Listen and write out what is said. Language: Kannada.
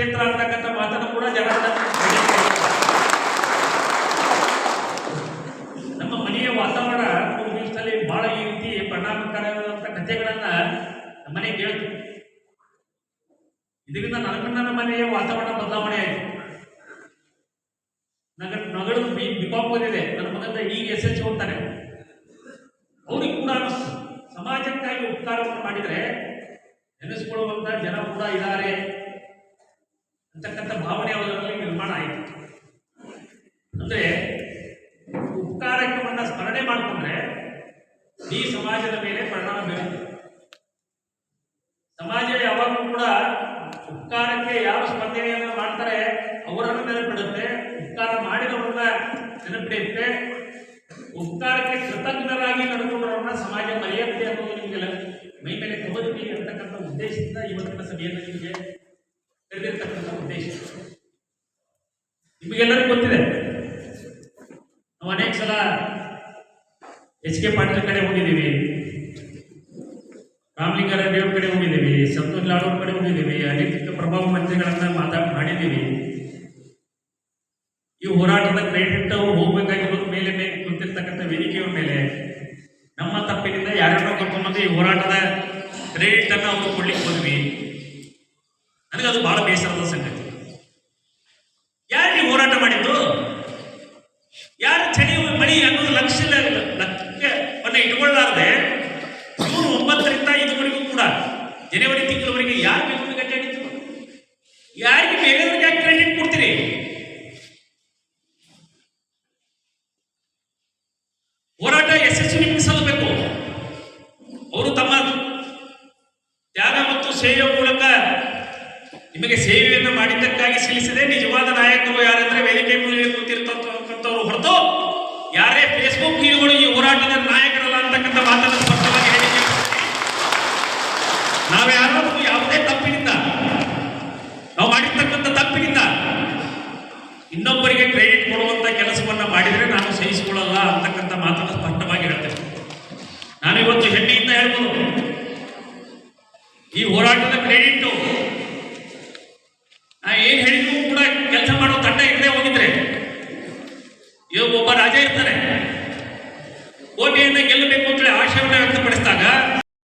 ಗೆಲ್ತಿದ್ರ ಅಂತಕ್ಕಂಥ ಮಾತನ್ನು ಕೂಡ ಜನ ನಮ್ಮ ಮನೆಯ ವಾತಾವರಣ ಒಂದು ದಿವಸದಲ್ಲಿ ಬಹಳ ಈ ರೀತಿ ಪರಿಣಾಮಕಾರಿಯಾದಂಥ ಕಥೆಗಳನ್ನ ನಮ್ಮ ಮನೆಗೆ ಕೇಳ್ತೀವಿ ಇದರಿಂದ ನನಗೂ ನನ್ನ ಮನೆಯ ವಾತಾವರಣ ಬದಲಾವಣೆ ಆಯಿತು. ನಗ ಮಗಳು ಬಿ ಓದಿದೆ. ನನ್ನ ಮಗನ ಈಗ ಎಸ್ ಎಚ್ ಓದ್ತಾನೆ. ಅವ್ರಿಗೆ ಕೂಡ ಸಮಾಜಕ್ಕಾಗಿ ಉಪಕಾರವನ್ನು ಮಾಡಿದರೆ, ನೆನೆಸ್ಕೊಳ್ಳುವಂತ ಜನ ಕೂಡ ಇದ್ದಾರೆ ಅಂತಕ್ಕಂಥ ಭಾವನೆ ಅವರಲ್ಲಿ ನಿರ್ಮಾಣ ಆಯಿತು. ಅಂದ್ರೆ ಉಪಕಾರಕವನ್ನ ಸ್ಮರಣೆ ಮಾಡಿಕೊಂಡ್ರೆ ಈ ಸಮಾಜದ ಮೇಲೆ ಪರಿಣಾಮ ಬೀರುತ್ತೆ. ಸಮಾಜ ಯಾವಾಗಲೂ ಕೂಡ ಉಪಕಾರಕ್ಕೆ ಯಾವ ಸ್ಪಂದನೆಯನ್ನು ಮಾಡ್ತಾರೆ ಅವರನ್ನು ನೆನಪಿಡುತ್ತೆ, ಉಪಕಾರ ಮಾಡಿದವರನ್ನ ನೆನಪಿಡುತ್ತೆ. ಉಪಕಾರಕ್ಕೆ ಕೃತಜ್ಞರಾಗಿ ನಡ್ಕೊಂಡವರನ್ನ ಸಮಾಜ ಮರೆಯುತ್ತೆ ಅನ್ನೋದು ನಿಮಗೆಲ್ಲ ಮೈ ಮೇಲೆ ತಗೋದಿವಿ ಅಂತಕ್ಕಂಥ ಉದ್ದೇಶದಿಂದ ಇವತ್ತಿನ ಸಭೆಯನ್ನು ನಿಮಗೆ ಕರೆದಿರ್ತಕ್ಕಂಥ ಉದ್ದೇಶ. ನಿಮಗೆಲ್ಲರಿಗೂ ಗೊತ್ತಿದೆ? ನಾವು ಅನೇಕ ಸಲ ಎಚ್ ಕೆ ಪಾಟೀಲ್ ಕಡೆ ಹೋಗಿದ್ದೀವಿ. ರಾಮಲಿಂಗಾರೆಡ್ಡಿ ಅವ್ರ ಕಡೆ ಹೋಗಿದ್ದೀವಿ. ಸಂತೋಷ್ ಲಾಡ್ ಅವ್ರ ಕಡೆ ಹೋಗಿದ್ದೀವಿ. ಅನೇಕ ಪ್ರಭಾವ ಮಂತ್ರಿಗಳನ್ನ ಮಾತಾಡ್, ಮಾಡಿದ್ದೀವಿ. ಈ ಹೋರಾಟದ ಕ್ರೆಡಿಟ್ ಹೋಗ್ಬೇಕಾಗಿರೋದ್ರ ಮೇಲೆ ಮೇಲೆ ಕುಂತಿರ್ತಕ್ಕಂಥ ವೇದಿಕೆಯ ಮೇಲೆ. ನಮ್ಮ ತಪ್ಪಿನಿಂದ ಯಾರನ್ನೋ ಕರ್ಕೊಂಡ್ಬಂದು ಈ ಹೋರಾಟದ ಕ್ರೆಡಿಟ್ ಅನ್ನು ಅವ್ರು ಕೊಡ್ಲಿಕ್ಕೆ ಹೋದ್ವಿ. ಅದು ಬಹಳ ಬೇಸರದ ಸಂಗತಿ. ಯಾರು ನೀವು ಹೋರಾಟ ಮಾಡಿದ್ದು? ಯಾರು ಚಳಿ ಮಳಿ ಅನ್ನೋದು ಲಕ್ಷ್ಯ ಲಕ್ಷ್ಯವನ್ನ ಇಟ್ಕೊಳ್ಳಾರ್ದೆ ಜೂನ್ ಒಂಬತ್ತರಿಂದ ಇದುವರೆಗೂ ಕೂಡ ಜನವರಿ ತಿಂಗಳವರೆಗೆ ಯಾರು ಬೇಕು ಕಟ್ಟಾಡಿದ್ರು ಯಾರಿಗೆ ಬೇರೆಯವ್ರಿಗೆ ಯಾಕೆ ಕ್ರೆಡಿಟ್ ಕೊಡ್ತೀರಿ? ಹೋರಾಟ ಯಶಸ್ವಿ ನಿಮಗೆ ಸಲ್ಲಬೇಕು ಅವರು ತಮ್ಮ ತ್ಯಾಗ ಮತ್ತು ಸೇವೆಯ ಮೂಲಕ ನಿಮಗೆ ಸೇವೆಯನ್ನು ಮಾಡಿದ್ದಕ್ಕಾಗಿ ಸಲ್ಲಿಸಿದೆ. ನಿಜವಾದ ನಾಯಕರು ಯಾರಂದ್ರೆ ವೇದಿಕೆ ಮೇಲೆ ಕೂತಿರ್ತಕ್ಕಂಥವ್ರು ಹೊರತು ಯಾರೇ ಫೇಸ್ಬುಕ್ ಈ ಹೋರಾಟದ ನಾಯಕರಲ್ಲ ಒಬ್ಬ ರಾಜ ಇರ್ತಾನೆ. ಕೋಟೆಯನ್ನು ಗೆಲ್ಲಬೇಕು ಅಂತೇಳಿ ಆಶಯವನ್ನು ವ್ಯಕ್ತಪಡಿಸಿದಾಗ